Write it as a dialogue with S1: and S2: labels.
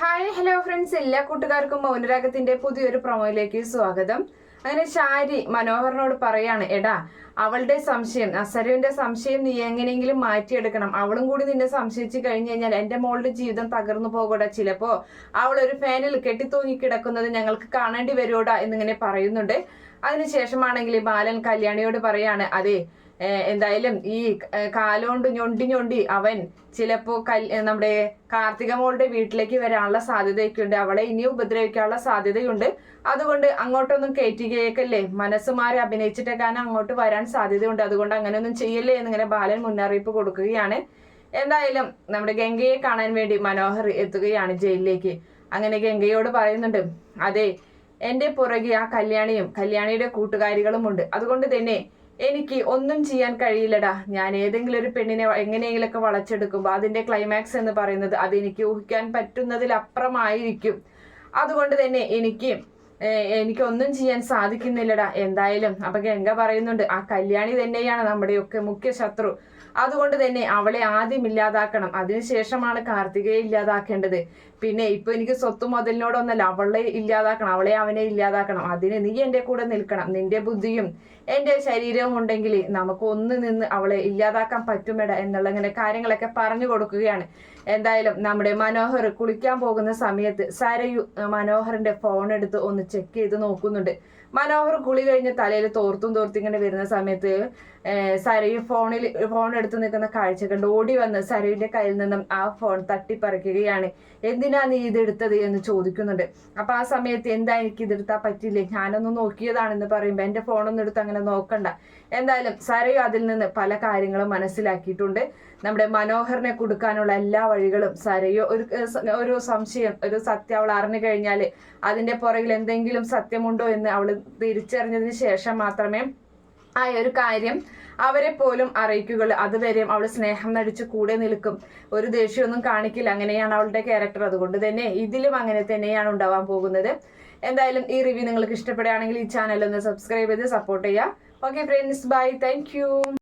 S1: Hi hello friends എല്ലാ കൂട്ടുകാർക്കും മൗനരാഗത്തിന്റെ പുതിയൊരു പ്രൊമോയിലേക്ക് സ്വാഗതം. അങ്ങനെ ഷാരി മനോഹറിനോട് പറയാണ് എടാ അവളുടെ സംശയം അസരുവിന്റെ സംശയം നീ എങ്ങനെയെങ്കിലും മാറ്റിയെടുക്കണം. അവളും കൂടി നിന്നെ സംശയിച്ചു കഴിഞ്ഞു കഴിഞ്ഞാൽ എന്റെ മോളുടെ ജീവിതം തകർന്നു പോകൂടാ. ചിലപ്പോ അവൾ ഒരു ഫാനിൽ കെട്ടിത്തൂങ്ങി കിടക്കുന്നത് ഞങ്ങൾക്ക് കാണേണ്ടി വരുവോടാ എന്നിങ്ങനെ പറയുന്നുണ്ട്. അതിനുശേഷമാണെങ്കിൽ ബാലൻ കല്യാണിയോട് പറയാണ് അതെ എന്തായാലും ഈ കാലുകൊണ്ട് ഞൊണ്ടി ഞൊണ്ടി അവൻ ചിലപ്പോ കൽ നമ്മുടെ കാർത്തിക മോളുടെ വീട്ടിലേക്ക് വരാനുള്ള സാധ്യതയൊക്കെ ഉണ്ട് അവളെ ഇനിയും ഉപദ്രവിക്കാനുള്ള സാധ്യതയുണ്ട്. അതുകൊണ്ട് അങ്ങോട്ടൊന്നും കയറ്റുകയൊക്കെയല്ലേ മനസ്സുമാരെ അഭിനയിച്ചിട്ടേക്കാനും അങ്ങോട്ട് വരാൻ സാധ്യതയുണ്ട്. അതുകൊണ്ട് അങ്ങനെയൊന്നും ചെയ്യല്ലേ എന്നിങ്ങനെ ബാലൻ മുന്നറിയിപ്പ് കൊടുക്കുകയാണ്. എന്തായാലും നമ്മുടെ ഗംഗയെ കാണാൻ വേണ്ടി മനോഹർ എത്തുകയാണ് ജയിലിലേക്ക്. അങ്ങനെ ഗംഗയോട് പറയുന്നുണ്ട് അതെ എന്റെ പുറകെ ആ കല്യാണിയും കല്യാണിയുടെ കൂട്ടുകാരികളും ഉണ്ട് അതുകൊണ്ട് തന്നെ എനിക്ക് ഒന്നും ചെയ്യാൻ കഴിയില്ലടാ. ഞാൻ ഏതെങ്കിലും ഒരു പെണ്ണിനെ എങ്ങനെയെങ്കിലൊക്കെ വളച്ചെടുക്കുമ്പോൾ അതിന്റെ ക്ലൈമാക്സ് എന്ന് പറയുന്നത് അതെനിക്ക് ഊഹിക്കാൻ പറ്റുന്നതിലപ്പുറമായിരിക്കും. അതുകൊണ്ട് തന്നെ എനിക്ക് എനിക്കൊന്നും ചെയ്യാൻ സാധിക്കുന്നില്ലടാ. എന്തായാലും അപ്പൊ ഗംഗ പറയുന്നുണ്ട് ആ കല്യാണി തന്നെയാണ് നമ്മുടെയൊക്കെ മുഖ്യ ശത്രു അതുകൊണ്ട് തന്നെ അവളെ ആദ്യം ഇല്ലാതാക്കണം. അതിനുശേഷമാണ് കാർത്തികയെ ഇല്ലാതാക്കേണ്ടത്. പിന്നെ ഇപ്പൊ എനിക്ക് സ്വത്ത് മുതലിനോടൊന്നല്ല അവളെ ഇല്ലാതാക്കണം അവളെ അവനെ ഇല്ലാതാക്കണം. അതിന് നീ എന്റെ കൂടെ നിൽക്കണം. നിന്റെ ബുദ്ധിയും എന്റെ ശരീരവും ഉണ്ടെങ്കിൽ നമുക്ക് ഒന്ന് നിന്ന് അവളെ ഇല്ലാതാക്കാൻ പറ്റുമേട എന്നുള്ള ഇങ്ങനെ കാര്യങ്ങളൊക്കെ പറഞ്ഞു കൊടുക്കുകയാണ്. എന്തായാലും നമ്മുടെ മനോഹർ കുളിക്കാൻ പോകുന്ന സമയത്ത് സരയു മനോഹറിന്റെ ഫോൺ എടുത്ത് ഒന്ന് ചെക്ക് ചെയ്ത് നോക്കുന്നുണ്ട്. മനോഹർ കുളി കഴിഞ്ഞ് തലയിൽ തോർത്തും തോർത്തും ഇങ്ങനെ വരുന്ന സമയത്ത് സരയു ഫോണിൽ ഫോൺ എടുത്ത് നിൽക്കുന്ന കാഴ്ച കണ്ട് ഓടി വന്ന് സരുവിന്റെ കയ്യിൽ നിന്നും ആ ഫോൺ തട്ടിപ്പറിക്കുകയാണ്. എന്തിനാ നീ ഇതെടുത്തത് എന്ന് ചോദിക്കുന്നുണ്ട്. അപ്പൊ ആ സമയത്ത് എന്താ എനിക്ക് ഇതെടുത്താൽ പറ്റില്ലേ ഞാനൊന്ന് നോക്കിയതാണെന്ന് പറയുമ്പോൾ എന്റെ ഫോണൊന്നും എടുത്ത് അങ്ങനെ നോക്കണ്ട. എന്തായാലും സരയു അതിൽ നിന്ന് പല കാര്യങ്ങളും മനസ്സിലാക്കിയിട്ടുണ്ട്. നമ്മുടെ മനോഹറിനെ കൊടുക്കാനുള്ള എല്ലാ വഴികളും സരയോ ഒരു ഒരു സംശയം ഒരു സത്യം അവൾ അറിഞ്ഞു കഴിഞ്ഞാൽ അതിന്റെ പുറകിൽ എന്തെങ്കിലും സത്യമുണ്ടോ എന്ന് അവൾ തിരിച്ചറിഞ്ഞതിന് ശേഷം മാത്രമേ ആ ഒരു കാര്യം അവരെ പോലും അറിയിക്കുകയുള്ളൂ. അതുവരെയും അവൾ സ്നേഹം നടിച്ച് കൂടെ നിൽക്കും. ഒരു ദേഷ്യമൊന്നും കാണിക്കില്ല. അങ്ങനെയാണ് അവളുടെ ക്യാരക്ടർ അതുകൊണ്ട് തന്നെ ഇതിലും അങ്ങനെ തന്നെയാണ് ഉണ്ടാവാൻ പോകുന്നത്. എന്തായാലും ഈ റിവ്യൂ നിങ്ങൾക്ക് ഇഷ്ടപ്പെടുകയാണെങ്കിൽ ഈ ചാനൽ ഒന്ന് സബ്സ്ക്രൈബ് ചെയ്ത് സപ്പോർട്ട് ചെയ്യുക. Okay friends bye thank